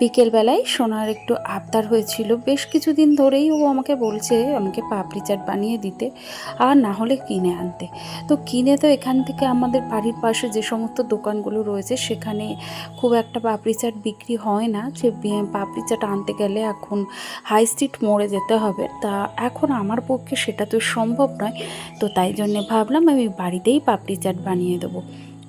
বিকেলবেলায় সোনার একটু আবদার হয়েছিল। বেশ কিছুদিন ধরেই ও আমাকে বলছে, আমাকে পাপড়ি চাট বানিয়ে দিতে, আর না হলে কিনে আনতে। তো কিনে তো এখান থেকে আমাদের বাড়ির পাশে যে সমস্ত দোকানগুলো রয়েছে, সেখানে খুব একটা পাপড়ি চাট বিক্রি হয় না। যে পাপড়ি চাট আনতে গেলে এখন হাই স্ট্রিট মোড়ে যেতে হবে। তা এখন আমার পক্ষে সেটা তো সম্ভব নয়। তো তাই জন্যে ভাবলাম আমি বাড়িতেই পাপড়ি চাট বানিয়ে দেবো।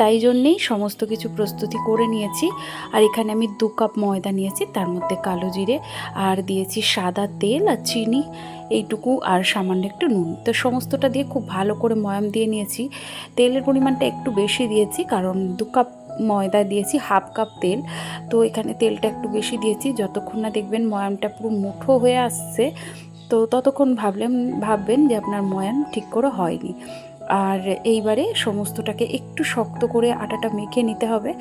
তাই জন্যেই সমস্ত কিছু প্রস্তুতি করে নিয়েছি। আর এখানে আমি দু কাপ ময়দা নিয়েছি, তার মধ্যে কালো জিরে, আর দিয়েছি সাদা তেল আর চিনি, এইটুকু আর সামান্য একটু নুন। তো সমস্তটা দিয়ে খুব ভালো করে ময়াম দিয়ে নিয়েছি। তেলের পরিমাণটা একটু বেশি দিয়েছি, কারণ দু কাপ ময়দা দিয়েছি, হাফ কাপ তেল। তো এখানে তেলটা একটু বেশি দিয়েছি, যতক্ষণ না দেখবেন ময়ামটা পুরো মুঠো হয়ে আসছে, তো ততক্ষণ ভাবলেন, ভাববেন যে আপনার ময়াম ঠিক করে হয়নি। আর এইবারে সমস্তটাকে একটু শক্ত করে আটাটা মেখে নিতে হবে।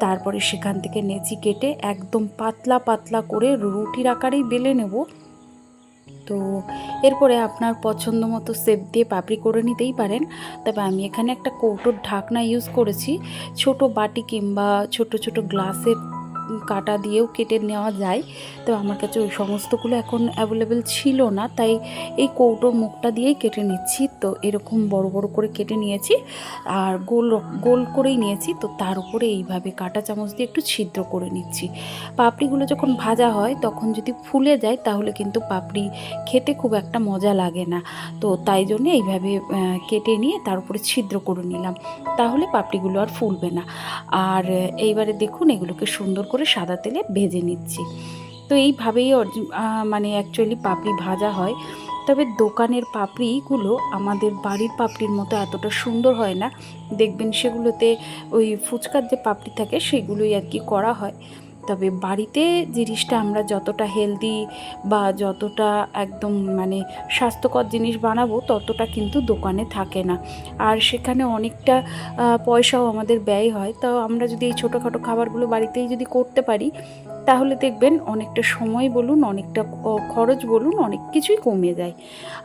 তারপরে সেখান থেকে নেচি কেটে একদম পাতলা পাতলা করে রুটির আকারেই বেলে নেব। তো এরপরে আপনার পছন্দ মতো সেপ দিয়ে পাপড়ি করে নিতেই পারেন। তবে আমি এখানে একটা কৌটোর ঢাকনা ইউজ করেছি। ছোট বাটি কিংবা ছোট ছোট গ্লাসের কাটা দিয়েও কেটে নেওয়া যায়। তো আমার কাছে ওই সমস্তগুলো এখন অ্যাভেলেবেল ছিল না, তাই এই কৌটোর মুখটা দিয়েই কেটে নিচ্ছি। তো এরকম বড় বড় করে কেটে নিয়েছি আর গোল গোল করেই নিয়েছি। তো তার উপরে এইভাবে কাটা চামচ দিয়ে একটু ছিদ্র করে নিচ্ছি। পাপড়িগুলো যখন ভাজা হয়, তখন যদি ফুলে যায়, তাহলে কিন্তু পাপড়ি খেতে খুব একটা মজা লাগে না। তো তাই জন্য এইভাবে কেটে নিয়ে তার উপরে ছিদ্র করে নিলাম। তাহলে পাপড়িগুলো আর ফুলবে না। আর এইবারে দেখুন, এগুলোকে সুন্দর করে সাদা তেলে ভেজে নিচ্ছি। তো এইভাবেই মানে অ্যাকচুয়ালি পাপড়ি ভাজা হয়। তবে দোকানের পাপড়িগুলো আমাদের বাড়ির পাপড়ির মতো এতটা সুন্দর হয় না। দেখবেন সেগুলোতে ওই ফুচকার যে পাপড়ি থাকে, সেগুলোই আর কি করা হয়। তবে বাড়িতে জিনিসটা আমরা যতটা হেলদি বা যতটা একদম মানে স্বাস্থ্যকর জিনিস বানাবো ততটা কিন্তু দোকানে থাকে না। আর সেখানে অনেকটা পয়সাও আমাদের ব্যয় হয়। তো আমরা যদি এই ছোটোখাটো খাবারগুলো বাড়িতেই যদি করতে পারি তাহলে দেখবেন অনেকটা সময় বলুন, অনেকটা খরচ বলুন, অনেক কিছুই কমে যায়।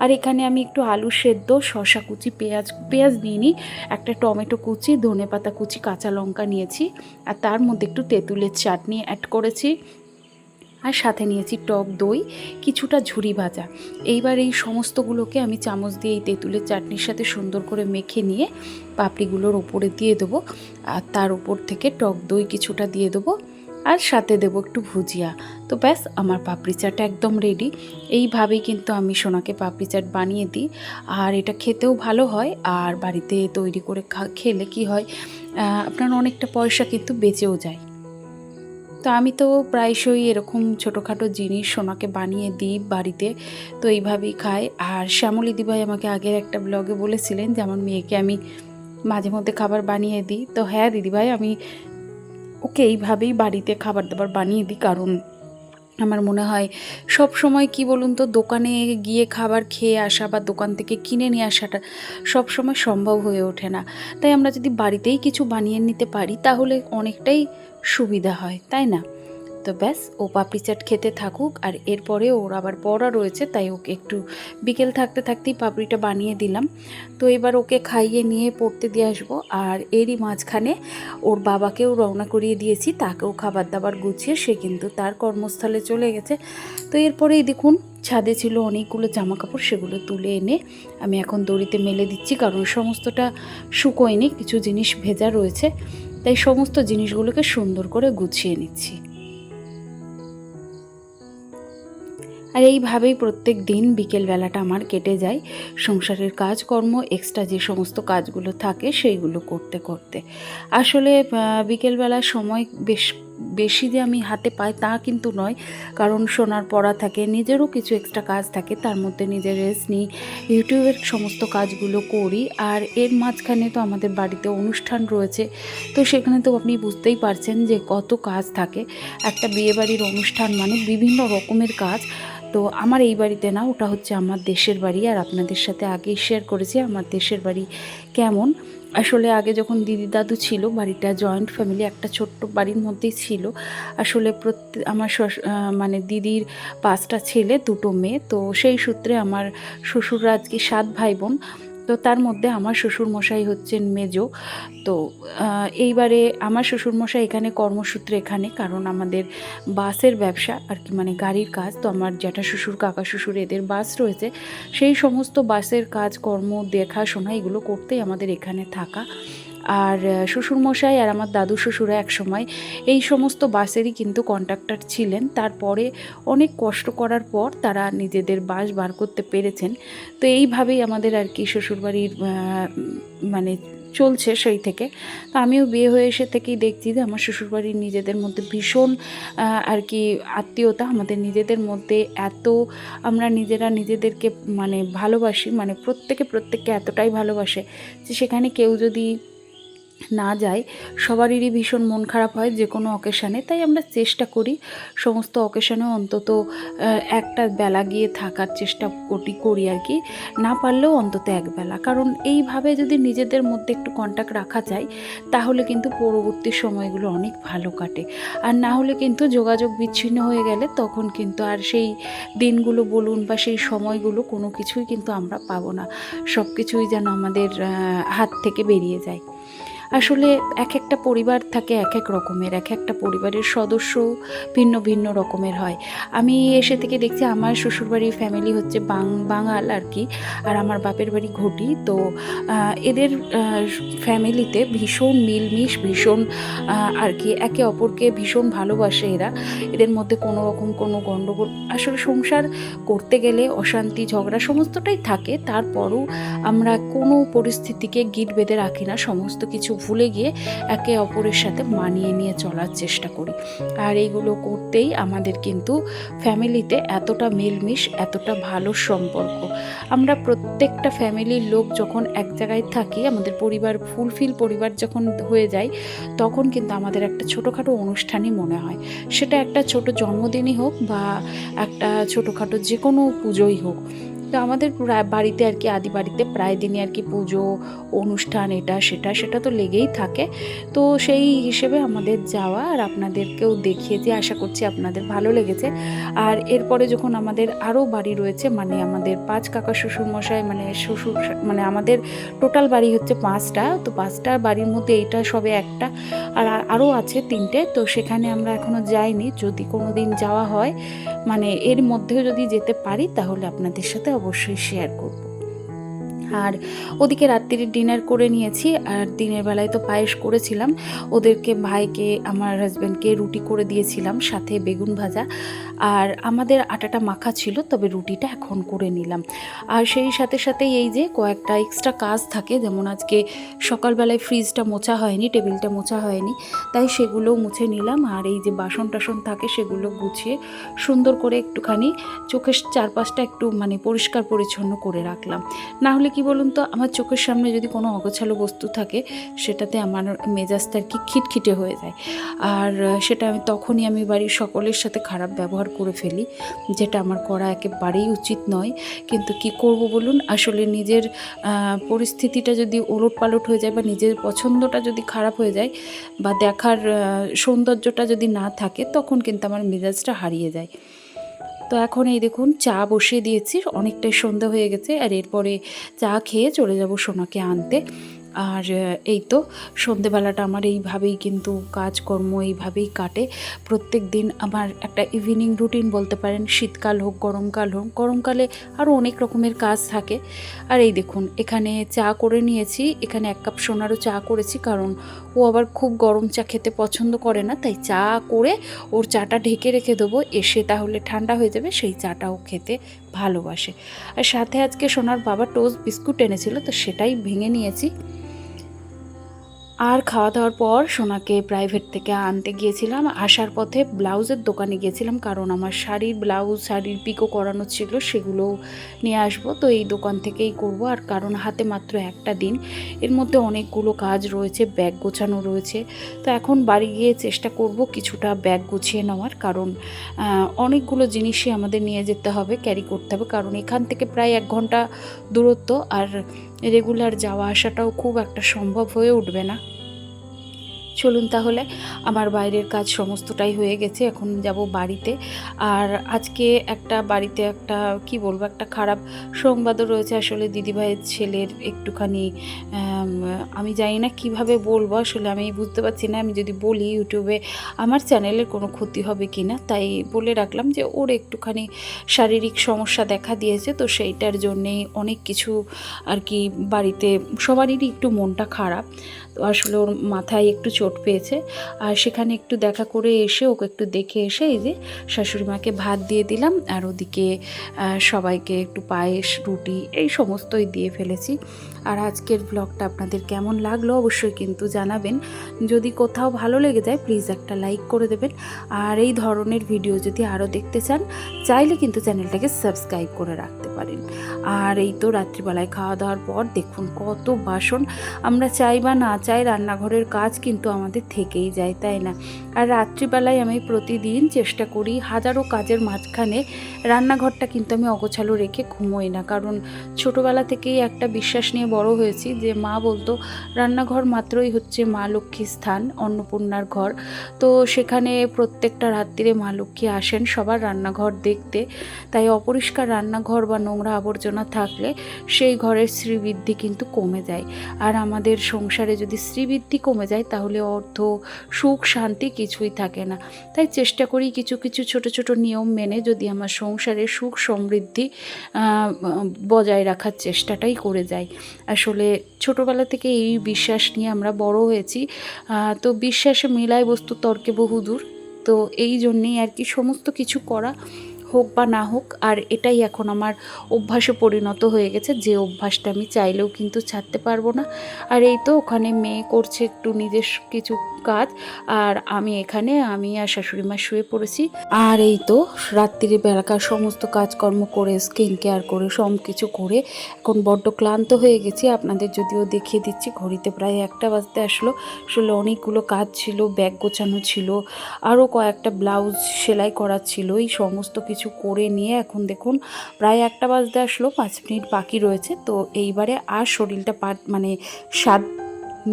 আর এখানে আমি একটু আলু সেদ্ধ শশা কুচি, পেঁয়াজ পেঁয়াজ নিইনি একটা টমেটো কুচি, ধনে পাতা কুচি, কাঁচা লঙ্কা নিয়েছি, আর তার মধ্যে একটু তেঁতুলের চাটনি অ্যাড করেছি, আর সাথে নিয়েছি টক দই, কিছুটা ঝুরি ভাজা। এইবার এই সমস্তগুলোকে আমি চামচ দিয়ে এই তেঁতুলের চাটনির সাথে সুন্দর করে মেখে নিয়ে পাপড়িগুলোর ওপরে দিয়ে দেবো, আর তার উপর থেকে টক দই কিছুটা দিয়ে দেবো। আর সাথে দেবো একটু ভুজিয়া। তো ব্যাস, আমার পাপড়ি চাট একদম রেডি এইভাবেই কিন্তু আমি সোনাকে পাপড়ি চাট বানিয়ে দিই। আর এটা খেতেও ভালো হয়। আর বাড়িতে তৈরি করে খেলে কি হয় আপনার অনেকটা পয়সা কিন্তু বেঁচেও যায়। তো আমি তো প্রায়শই এরকম ছোটোখাটো জিনিস সোনাকে বানিয়ে দিই বাড়িতে। তো এইভাবেই খাই। আর শ্যামলী দিভাই আমাকে আগের একটা ব্লগে বলেছিলেন যে, আমার মেয়েকে আমি মাঝে মধ্যে খাবার বানিয়ে দিই। তো হ্যাঁ দিদিভাই, আমি ওকে এইভাবেই বাড়িতে খাবার দাবার বানিয়ে দিই, কারণ আমার মনে হয় সব সময় কি বলুন তো, দোকানে গিয়ে খাবার খেয়ে আসা বা দোকান থেকে কিনে নিয়ে আসাটা সব সময় সম্ভব হয়ে ওঠে না। তাই আমরা যদি বাড়িতেই কিছু বানিয়ে নিতে পারি, তাহলে অনেকটাই সুবিধা হয়, তাই না? তো ব্যাস, ও পাপড়ি চাট খেতে থাকুক আর এরপরে ওর আবার পড়া রয়েছে, তাই ওকে একটু বিকেল থাকতে থাকতেই পাপড়িটা বানিয়ে দিলাম। তো এবার ওকে খাইয়ে নিয়ে পড়তে দিয়ে আসব আর এরই মাঝখানে ওর বাবাকেও রওনা করিয়ে দিয়েছি, তাকেও খাবার দাবার গুছিয়ে, সে কিন্তু তার কর্মস্থলে চলে গেছে। তো এরপরেই দেখুন, ছাদে ছিল অনেকগুলো জামা কাপড় সেগুলো তুলে এনে আমি এখন দড়িতে মেলে দিচ্ছি, কারণ সমস্তটা শুকোয়নি, কিছু জিনিস ভেজা রয়েছে, তাই সমস্ত জিনিসগুলোকে সুন্দর করে গুছিয়ে নিচ্ছি। আর এইভাবেই প্রত্যেক দিন বিকেলবেলাটা আমার কেটে যায়। সংসারের কাজকর্ম এক্সট্রা যে সমস্ত কাজগুলো থাকে সেইগুলো করতে করতে। আসলে বিকেলবেলা সময় বেশ, বেশি যে আমি হাতে পাই তা কিন্তু নয়। কারণ সোনার পড়া থাকে, নিজেরও কিছু এক্সট্রা কাজ থাকে, তার মধ্যে নিজের রেস্ট নিই। ইউটিউবের সমস্ত কাজগুলো করি আর এর মাঝখানে তো আমাদের বাড়িতে অনুষ্ঠান রয়েছে। তো সেখানে তো আপনি বুঝতেই পারছেন যে কত কাজ থাকে। একটা বিয়েবাড়ির অনুষ্ঠান মানে বিভিন্ন রকমের কাজ। তো আমার এই বাড়িতে না, ওটা হচ্ছে আমার দেশের বাড়ি আর আপনাদের সাথে আগে শেয়ার করেছি আমার দেশের বাড়ি কেমন। আসলে আগে যখন দিদি দাদু ছিল, বাড়িটা জয়েন্ট ফ্যামিলি একটা ছোট্ট বাড়ির মধ্যেই ছিল। আসলে প্রত্যেক আমার মানে দিদির পাঁচটা ছেলে, দুটো মেয়ে। তো সেই সূত্রে আমার শ্বশুররা আজকে সাত ভাই বোন। তো তার মধ্যে আমার শ্বশুরমশাই হচ্ছেন মেজ। তো এইবারে আমার শ্বশুরমশাই এখানে কর্মসূত্রে এখানে, কারণ আমাদের বাসের ব্যবসা আর কি মানে গাড়ির কাজ। তো আমার জ্যাঠা শ্বশুর, কাকা শ্বশুর এদের বাস রয়েছে। সেই সমস্ত বাসের কাজ, কর্ম, দেখাশোনা এগুলো করতেই আমাদের এখানে থাকা। আর শ্বশুরমশাই আর আমার দাদু শ্বশুরা একসময় এই সমস্ত বাসেরই কিন্তু কন্ট্রাক্টর ছিলেন। তারপরে অনেক কষ্ট করার পর তারা নিজেদের বাস বার করতে পেরেছেন। তো এইভাবেই আমাদের আর কি শ্বশুরবাড়ির মানে চলছে সেই থেকে। তো আমিও বিয়ে হয়ে এসে থেকেই দেখছি যে আমার শ্বশুরবাড়ির নিজেদের মধ্যে ভীষণ আর কি আত্মীয়তা। আমাদের নিজেদের মধ্যে এত আমরা নিজেরা নিজেদেরকে মানে ভালোবাসি মানে প্রত্যেকে প্রত্যেককে এতটাই ভালোবাসে যে সেখানে কেউ যদি না যায়, সবারই ভীষণ মন খারাপ হয় যে কোনো অকেশানে তাই আমরা চেষ্টা করি সমস্ত অকেশানে অন্তত একটা বেলা গিয়ে থাকার চেষ্টা করি করি আর কি। না পারলেও অন্তত এক বেলা। কারণ এইভাবে যদি নিজেদের মধ্যে একটু কন্ট্যাক্ট রাখা যায়, তাহলে কিন্তু পরবর্তী সময়গুলো অনেক ভালো কাটে। আর না হলে কিন্তু যোগাযোগ বিচ্ছিন্ন হয়ে গেলে তখন কিন্তু আর সেই দিনগুলো বলুন বা সেই সময়গুলো কোনো কিছুই কিন্তু আমরা পাবো না। সব কিছুই যেন আমাদের হাত থেকে বেরিয়ে যায়। আসলে এক একটা পরিবার থাকে এক এক রকমের এক একটা পরিবারের সদস্য ভিন্ন ভিন্ন রকমের হয়। আমি এসে থেকে দেখছি আমার শ্বশুরবাড়ির ফ্যামিলি হচ্ছে বাং, বাঙাল আর কি আর আমার বাপের বাড়ি ঘটি। তো এদের ফ্যামিলিতে ভীষণ মিলমিশ, ভীষণ আর কি একে অপরকে ভীষণ ভালোবাসে এরা। এদের মধ্যে কোনো রকম কোনো গণ্ডগোল আসলে সংসার করতে গেলে অশান্তি, ঝগড়া সমস্তটাই থাকে। তারপরও আমরা কোনো পরিস্থিতিকে গিট বেঁধে রাখি না, সমস্ত কিছু ভুলে গিয়ে একে অপরের সাথে মানিয়ে নিয়ে চলার চেষ্টা করি। আর এইগুলো করতেই আমাদের কিন্তু ফ্যামিলিতে এতটা মিলমিশ, এতটা ভালো সম্পর্ক। আমরা প্রত্যেকটা ফ্যামিলির লোক যখন এক জায়গায় থাকি, আমাদের পরিবার, ফুলফিল পরিবার যখন হয়ে যায়, তখন কিন্তু আমাদের একটা ছোটোখাটো অনুষ্ঠানই মনে হয়। সেটা একটা ছোট জন্মদিনই হোক বা একটা ছোটোখাটো যে কোনো পুজোই হোক। তো আমাদের বাড়িতে আর কি আদি বাড়িতে প্রায় দিনই আর কি পুজো, অনুষ্ঠান, এটা, সেটা সেটা তো লেগেই থাকে। তো সেই হিসেবে আমাদের যাওয়া আর আপনাদেরকেও দেখিয়েছি আশা করছি আপনাদের ভালো লেগেছে। আর এরপরে যখন আমাদের আরও বাড়ি রয়েছে মানে আমাদের পাঁচ কাকা শ্বশুর মশাই মানে শ্বশুর মানে আমাদের টোটাল বাড়ি হচ্ছে পাঁচটা, তো পাঁচটা বাড়ির মধ্যে এইটা সবে একটা। আর আরও আছে তিনটে, তো সেখানে আমরা এখনও যাইনি। যদি কোনো দিন যাওয়া হয় মানে এর মধ্যেও যদি যেতে পারি, তাহলে আপনাদের সাথে অবশ্যই শেয়ার করব। আর ওদিকে রাত্রির ডিনার করে নিয়েছি, আর দিনের বেলায় তো পায়েস করেছিলাম। ওদেরকে, ভাইকে, আমার হাজব্যান্ডকে রুটি করে দিয়েছিলাম, সাথে বেগুন ভাজা। আর আমাদের আটাটা মাখা ছিল, তবে রুটিটা এখন করে নিলাম। আর সেই সাথে সাথে এই যে কয়েকটা এক্সট্রা কাজ থাকে, যেমন আজকে সকালবেলায় ফ্রিজটা মোছা হয়নি টেবিলটা মোছা হয়নি, তাই সেগুলো মুছে নিলাম। আর এই যে বাসন টাসন থাকে, সেগুলো গুছিয়ে সুন্দর করে একটুখানি চোখের চারপাশটা একটু মানে পরিষ্কার পরিচ্ছন্ন করে রাখলাম। না হলে কি বলুন তো, আমার চোখের সামনে যদি কোনো অগোছালো বস্তু থাকে, সেটাতে আমার মেজাজটা আর কি খিটখিটে হয়ে যায়। আর সেটা আমি তখনই আমি বাড়ির সকলের সাথে খারাপ ব্যবহার করে ফেলি, যেটা আমার করা একেবারেই উচিত নয়। কিন্তু কি করব বলুন? আসলে নিজের পরিস্থিতিটা যদি ওলট পালট হয়ে যায় বা নিজের পছন্দটা যদি খারাপ হয়ে যায় বা দেখার সৌন্দর্যটা যদি না থাকে, তখন কিন্তু আমার মেজাজটা হারিয়ে যায়। তো এখন এই দেখুন, চা বসিয়ে দিয়েছি, অনেকটাই সন্ধ্যা হয়ে গেছে, আর এরপরে চা খেয়ে চলে যাব সোনাকে আনতে। আর এই তো সন্ধেবেলাটা আমার এইভাবেই কিন্তু কাজকর্ম এইভাবেই কাটে। প্রত্যেক দিন আমার একটা ইভিনিং রুটিন বলতে পারেন, শীতকাল হোক, গরমকাল হোক, গরমকালে আরও অনেক রকমের কাজ থাকে। আর এই দেখুন, এখানে চা করে নিয়েছি, এখানে এক কাপ সোনারও চা করেছি, কারণ ও আবার খুব গরম চা খেতে পছন্দ করে না, তাই চা করে ওর চাটা ঢেকে রেখে দেবো, এসে তাহলে ঠান্ডা হয়ে যাবে, সেই চাটাও খেতে ভালোবাসে। আর সাথে আজকে সোনার বাবা টোস্ট বিস্কুট এনেছিল, তো সেটাই ভেঙে নিয়েছি। আর খাওয়া দাওয়ার পর সোনাকে প্রাইভেট থেকে আনতে গিয়েছিলাম। আসার পথে ব্লাউজের দোকানে গিয়েছিলাম, কারণ আমার শাড়ির ব্লাউজ, শাড়ির পিকো করানো ছিল সেগুলো নিয়ে আসব। তো এই দোকান থেকেই করব, আর কারণ হাতে মাত্র একটা দিন, এর মধ্যে অনেকগুলো কাজ রয়েছে ব্যাগ গোছানো রয়েছে। তো এখন বাড়ি গিয়ে চেষ্টা করব কিছুটা ব্যাগ গুছিয়ে নেওয়ার, কারণ অনেকগুলো জিনিসই আমাদের নিয়ে যেতে হবে ক্যারি করতে হবে, কারণ এখান থেকে প্রায় এক ঘণ্টা দূরত্ব। আর রেগুলার যাওয়া আসাটাও খুব একটা সম্ভব হয়ে উঠবে না। চলুন তাহলে, আমার বাইরের কাজ সমস্তটাই হয়ে গেছে, এখন যাব বাড়িতে। আর আজকে একটা বাড়িতে একটা, কি বলব, একটা খারাপ সংবাদও রয়েছে। আসলে দিদিভাইয়ের ছেলের একটুখানি, আমি জানি না কীভাবে বলব, আসলে আমি বুঝতে পারছি না। আমি যদি বলি ইউটিউবে, আমার চ্যানেলের কোনো ক্ষতি হবে কি না? তাই বলে রাখলাম যে, ওর একটুখানি শারীরিক সমস্যা দেখা দিয়েছে, তো সেইটার জন্যেই অনেক কিছু আর কি বাড়িতে, সবারই একটু মনটা খারাপ। তো আসলে ওর মাথায় একটু চোট পেয়েছে। আর সেখানে একটু দেখা করে এসে ওকে একটু দেখে এসে এই যে শাশুড়ি মাকে ভাত দিয়ে দিলাম আর ওদিকে সবাইকে একটু পায়েস, রুটি এই সমস্তই দিয়ে ফেলেছি। আর আজকের ব্লগটা আপনাদের কেমন লাগল অবশ্যই কিন্তু জানাবেন। যদি কোথাও ভালো লেগে যায় প্লিজ একটা লাইক করে দেবেন। আর এই ধরনের ভিডিও যদি আরও দেখতে চান, চাইলে কিন্তু চ্যানেলটাকে সাবস্ক্রাইব করে রাখতে পারেন। আর এই তো রাত্রিবেলায় খাওয়া দাওয়ার পর দেখুন কত বাসন। আমরা চাই বা না চাই রান্নাঘরের কাজ কিন্তু আমাদের থেকেই যায়, তাই না? আর রাত্রিবেলায় আমি প্রতিদিন চেষ্টা করি হাজারো কাজের মাঝখানে রান্নাঘরটা কিন্তু আমি অগোছালো রেখে ঘুমোই না। কারণ ছোটোবেলা থেকেই একটা বিশ্বাস নিয়ে বড় হয়েছি যে মা বলতো, রান্নাঘর মাত্রই হচ্ছে মা লক্ষ্মীর স্থান, অন্নপূর্ণার ঘর। তো সেখানে প্রত্যেকটা রাত্রিরে মা লক্ষ্মী আসেন সবার রান্নাঘর দেখতে। তাই অপরিষ্কার রান্নাঘর বা নোংরা আবর্জনা থাকলে সেই ঘরের শ্রীবৃদ্ধি কিন্তু কমে যায়। আর আমাদের সংসারে যদি শ্রীবৃদ্ধি কমে যায়, তাহলে অর্থ, সুখ, শান্তি কিছুই থাকে না। তাই চেষ্টা করি কিছু কিছু ছোট ছোট নিয়ম মেনে যদি আমার সংসারে সুখ সমৃদ্ধি বজায় রাখার চেষ্টাটাই করে যাই। আসলে ছোটোবেলা থেকে এই বিশ্বাস নিয়ে আমরা বড় হয়েছি তো বিশ্বাসে মেলায় বস্তু তর্কে বহুদূর। তো এই জন্যেই আর কি সমস্ত কিছু করা হোক বা না হোক, আর এটাই এখন আমার অভ্যাসে পরিণত হয়ে গেছে। যে অভ্যাসটা আমি চাইলেও কিন্তু ছাড়তে পারব না। আর এই তো ওখানে মেয়ে করছে একটু নিজের কিছু কাজ, আর আমি এখানে, আমি আর শাশুড়ি মা শুয়ে পড়েছি। আর এই তো রাত্রিরে বেলাকার সমস্ত কাজকর্ম করে স্কিন কেয়ার করে সব কিছু করে এখন বড্ড ক্লান্ত হয়ে গেছি। আপনাদের যদিও দেখিয়ে দিচ্ছি, ঘড়িতে প্রায় একটা বাজতে আসলো। আসলে অনেকগুলো কাজ ছিল, ব্যাগ গোছানো ছিল, আরও কয়েকটা ব্লাউজ সেলাই করা ছিল, এই সমস্ত কিছু করে নিয়ে এখন দেখুন প্রায় একটা বাজতে আসলো, পাঁচ মিনিট বাকি রয়েছে। তো এইবারে আর শরীরটা পা মানে স্বাদ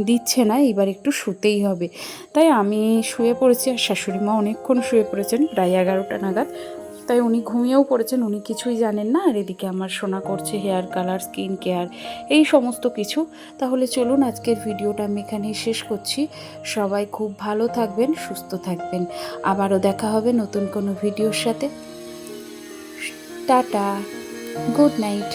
দিচ্ছে না এবার একটু শুতেই হবে। তাই আমি শুয়ে পড়েছি আর শাশুড়ি মা অনেকক্ষণ শুয়ে পড়েছেন, প্রায় এগারোটা নাগাদ। তাই উনি ঘুমিয়েও পড়েছেন, উনি কিছুই জানেন না। আর এদিকে আমার শোনা করছে হেয়ার কালার, স্কিন কেয়ার, এই সমস্ত কিছু। তাহলে চলুন আজকের ভিডিওটা আমি এখানেই শেষ করছি। সবাই খুব ভালো থাকবেন, সুস্থ থাকবেন। আবারও দেখা হবে নতুন কোনো ভিডিওর সাথে। Tata good night